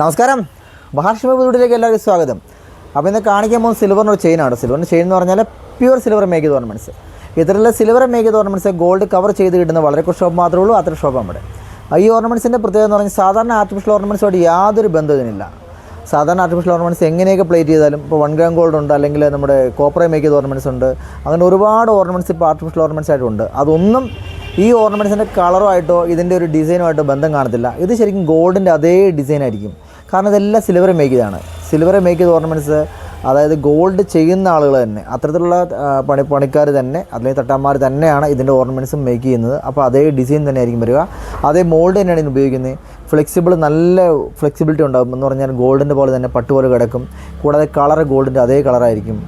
നമസ്കാരം. മഹാലക്ഷ്മി പുതുടിലേക്ക് എല്ലാവർക്കും സ്വാഗതം. അപ്പോൾ ഇന്ന് കാണിക്കാൻ പോകുന്ന സിൽവറിന്റെ ഒരു ചെയിനാണ് സിൽവറിന്റെ ചെയിൻ എന്ന് പറഞ്ഞാൽ പ്യുവർ സിൽവർ മേക്ക് ചെയ്ത ഓർണമെന്റ്സ് ഇത്തരത്തിലുള്ള സിൽവർ മേക്ക് ചെയ്ത ഓർണമെന്റ്സ് ഗോൾഡ് കവർ ചെയ്ത് കിട്ടുന്ന വളരെ കുറച്ച് ഷോപ്പ് മാത്രമേ ഉള്ളൂ. അത്ര ഷോപ്പ് നമ്മുടെ. ഈ ഓർണമെന്റ്സിന്റെ പ്രത്യേകത എന്ന് പറഞ്ഞാൽ സാധാരണ ആർട്ടിഫിഷ്യൽ ഓർണമെന്റ്സുമായിട്ട് യാതൊരു ബന്ധത്തിനില്ല സാധാരണ ആർട്ടിഫിഷ്യൽ ഓർണമെന്റ്സ് എങ്ങനെയൊക്കെ പ്ലേറ്റ് ചെയ്താലും ഇപ്പോൾ വൺ ഗ്രാം ഗോൾഡ് ഉണ്ട് അല്ലെങ്കിൽ നമ്മുടെ കോപ്പറേ മേക്ക് ചെയ്ത ഓർണമെന്റ്സ് ഉണ്ട്. അങ്ങനെ ഒരുപാട് ഓർണമെന്റ്സ് ഇപ്പോൾ ആർട്ടിഫിഷ്യൽ ഓർണമെന്റ്സ് ആയിട്ടുണ്ട് അതൊന്നും ഈ ഓർണമെന്റ്സിന്റെ കളറുമായിട്ടോ ഇതിന്റെ ഒരു ഡിസൈനുമായിട്ടോ ബന്ധം കാണത്തില്ല. ഇത് ശരിക്കും ഗോൾഡിന്റെ അതേ ഡിസൈൻ ആയിരിക്കും. കാരണം ഇതെല്ലാം സിൽവർ മേക്ക് ചെയ്താണ് സിൽവർ മേക്ക് ചെയ്ത ഓർണമെന്റ്സ് അതായത് ഗോൾഡ് ചെയ്യുന്ന ആളുകൾ തന്നെ അത്തരത്തിലുള്ള പണി പണിക്കാർ തന്നെ അല്ലെങ്കിൽ തട്ടാന്മാർ തന്നെയാണ് ഇതിന്റെ ഓർണമെന്റ്സും മേക്ക് ചെയ്യുന്നത്. അപ്പോൾ അതേ ഡിസൈൻ തന്നെ ആയിരിക്കും വരിക. അതേ മോൾഡ് തന്നെയാണ് ഇതിന് ഉപയോഗിക്കുന്നത്. ഫ്ലെക്സിബിൾ നല്ല ഫ്ലെക്സിബിലിറ്റി ഉണ്ടാകും. എന്ന് പറഞ്ഞാൽ ഗോൾഡിന്റെ പോലെ തന്നെ പട്ട് പോലെ കിടക്കും. കൂടാതെ കളർ ഗോൾഡിന്റെ അതേ കളറായിരിക്കും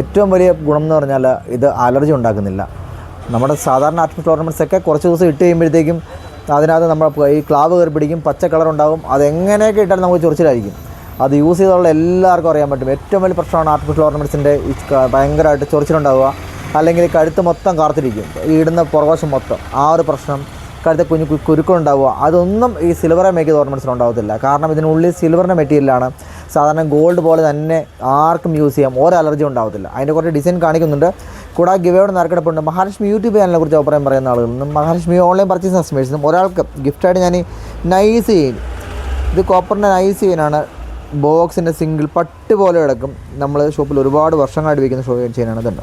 ഏറ്റവും വലിയ ഗുണം എന്ന് പറഞ്ഞാൽ ഇത് അലർജി ഉണ്ടാക്കുന്നില്ല. നമ്മുടെ സാധാരണ ആർട്ടിഫിഷ്യൽ ഓർണമെന്റ്സ് ഒക്കെ കുറച്ച് ദിവസം ഇട്ട് കഴിയുമ്പോഴത്തേക്കും അതിനകത്ത് നമ്മൾ ഈ ക്ലാവ് കയറി പിടിക്കും പച്ച കളർ ഉണ്ടാകും അതെങ്ങനെയൊക്കെ ഇട്ടാലും നമുക്ക് ചൊറിച്ചിലായിരിക്കും. അത് യൂസ് ചെയ്തുള്ള എല്ലാവർക്കും അറിയാൻ പറ്റും. ഏറ്റവും വലിയ പ്രശ്നമാണ് ആർട്ടിഫിഷ്യൽ ഓർണമെന്റ്സിന്റെ ഭയങ്കരമായിട്ട് ചൊറിച്ചിലുണ്ടാവുക. അല്ലെങ്കിൽ കഴുത്ത് മൊത്തം കാർത്തിരിക്കും. ഇടുന്ന പുറകോശം മൊത്തം. ആ ഒരു പ്രശ്നം. കഴുത്ത് കുഞ്ഞു കുരുക്കുണ്ടാവുക. അതൊന്നും ഈ സിൽവറെ മേക്ക് ചെയ്ത ഓർണമെന്റ്സിന് ഉണ്ടാവത്തില്ല. കാരണം ഇതിനുള്ളിൽ സിൽവറിന്റെ മെറ്റീരിയലാണ് സാധാരണ ഗോൾഡ് പോലെ തന്നെ ആർക്കും യൂസ് ചെയ്യാം. ഒരു അലർജി ഉണ്ടാവത്തില്ല. അതിന്റെ കുറച്ച് ഡിസൈൻ കാണിക്കുന്നുണ്ട്. കൂടാതെ ഗിവേയുടെ നറുക്കെടുപ്പുണ്ട്. മഹാലക്ഷ്മി യൂട്യൂബ് ചാനലിനെ കുറിച്ച് അഭിപ്രായം പറയുന്ന ആളുകളും മഹാലക്ഷ്മി ഓൺലൈൻ പർച്ചേസ് കസ്റ്റമേഴ്സിനും ഒരാൾക്ക് ഗിഫ്റ്റായിട്ട് ഞാൻ നൈസ് ചെയിൻ. ഇത് കോപ്പറിന്റെ നൈസ് ചെയിനാണ്. ബോക്സിന്റെ സിംഗിൾ പട്ട് പോലെ കിടക്കും. നമ്മൾ ഷോപ്പിൽ ഒരുപാട് വർഷങ്ങളായിട്ട് വിൽക്കുന്ന ഷോ ചെയിനാണ് ഇതുണ്ട്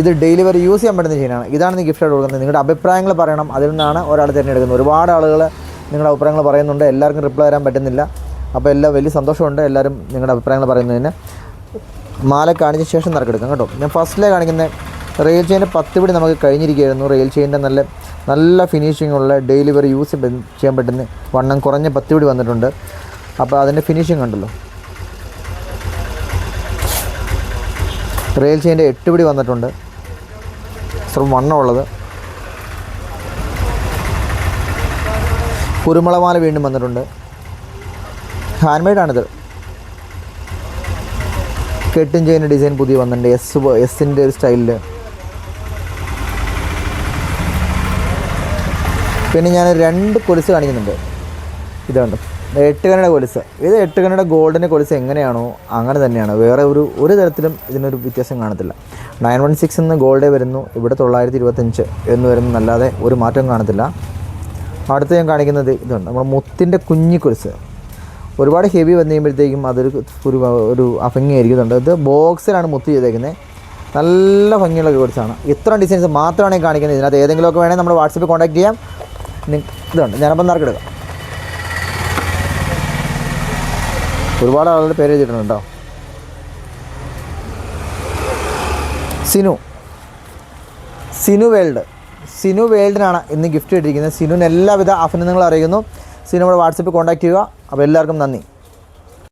ഇത് ഡെയിലി വരെ യൂസ് ചെയ്യാൻ പറ്റുന്ന ചെയിനാണ്. ഇതാണ് നീ ഗിഫ്റ്റായിട്ട് കൊടുക്കുന്നത്. നിങ്ങളുടെ അഭിപ്രായങ്ങൾ പറയണം. അതിൽ നിന്നാണ് ഒരാൾ തിരഞ്ഞെടുക്കുന്നത് ഒരുപാട് ആളുകൾ നിങ്ങളുടെ അഭിപ്രായങ്ങൾ പറയുന്നുണ്ട്. എല്ലാവർക്കും റിപ്ലൈ തരാൻ പറ്റുന്നില്ല. അപ്പോൾ എല്ലാം വലിയ സന്തോഷമുണ്ട്. എല്ലാവരും നിങ്ങളുടെ അഭിപ്രായങ്ങൾ പറയുന്നതിന്. മാല കാണിച്ച ശേഷം നറുക്കെടുക്കാം കേട്ടോ. ഞാൻ ഫസ്റ്റിലെ കാണിക്കുന്ന റെയിൽ ചെയിന്റെ പത്ത് പിടി നമുക്ക് കഴിഞ്ഞിരിക്കുകയായിരുന്നു. റെയിൽ ചെയിന്റെ നല്ല നല്ല ഫിനിഷിംഗ് ഉള്ള ഡെലിവറി യൂസ് ചെയ്യാൻ പറ്റുന്ന വണ്ണം കുറഞ്ഞ പത്ത് പിടി വന്നിട്ടുണ്ട്. അപ്പോൾ അതിന്റെ ഫിനിഷിംഗ് കണ്ടല്ലോ. റെയിൽ ചെയിന്റെ എട്ട് പിടി വന്നിട്ടുണ്ട്. ഇത്ര വണ്ണമുള്ളത് കുരുമുളമാല വീണ്ടും വന്നിട്ടുണ്ട്. ഹാൻഡ് കെട്ടും ചെയ്യുന്ന ഡിസൈൻ പുതിയ വന്നിട്ടുണ്ട്. എസ് എസിന്റെ ഒരു സ്റ്റൈലിൽ പിന്നെ ഞാൻ രണ്ട് കൊലുസ് കാണിക്കുന്നുണ്ട്. ഇതുണ്ട് എട്ട് കനയുടെ കൊലുസ്. ഇത് എട്ട് ഗോൾഡിന്റെ കൊലുസ് എങ്ങനെയാണോ അങ്ങനെ തന്നെയാണ്. വേറെ ഒരു ഒരു തരത്തിലും ഇതിനൊരു വ്യത്യാസം കാണത്തില്ല. നയൻ വൺ സിക്സ് എന്ന് ഗോൾഡേ വരുന്നു. ഇവിടെ തൊള്ളായിരത്തി ഇരുപത്തഞ്ച് എന്ന് വരുന്നല്ലാതെ ഒരു മാറ്റം കാണത്തില്ല. അടുത്ത് ഞാൻ കാണിക്കുന്നത് ഇതുണ്ട്. നമ്മുടെ മുത്തിന്റെ കുഞ്ഞി കൊലുസ്. ഒരുപാട് ഹെവി വന്നു കഴിയുമ്പോഴത്തേക്കും അതൊരു ഒരു ഒരു അഭംഗിയായിരിക്കുന്നുണ്ട് ഇത് ബോക്സിലാണ് മുത്ത് ചെയ്തേക്കുന്നത് നല്ല ഭംഗിയുള്ള കൊലുസാണ് ഇത്ര ഡിസൈൻസ് മാത്രമാണ് ഈ കാണിക്കുന്നത്. ഇതിനകത്ത് ഏതെങ്കിലുമൊക്കെ വേണമെങ്കിൽ നമ്മൾ വാട്സപ്പിൽ കോൺടാക്ട് ചെയ്യാം. ഇതുണ്ട്. ഞാനപ്പം നറുക്കെടുക്കാം. ഒരുപാട് ആളുകളുടെ പേര് എഴുതിയിട്ടുണ്ട് കേട്ടോ. സിനു. സിനു വേൾഡ്. സിനു വേൾഡിനാണ് ഇന്ന് ഗിഫ്റ്റ് ഇട്ടിരിക്കുന്നത് സിനുവിന് എല്ലാവിധ അഭിനന്ദനങ്ങളും അറിയിക്കുന്നു. സിനു നമ്മുടെ വാട്സപ്പിൽ കോൺടാക്ട് ചെയ്യുക. അപ്പോൾ എല്ലാവർക്കും നന്ദി.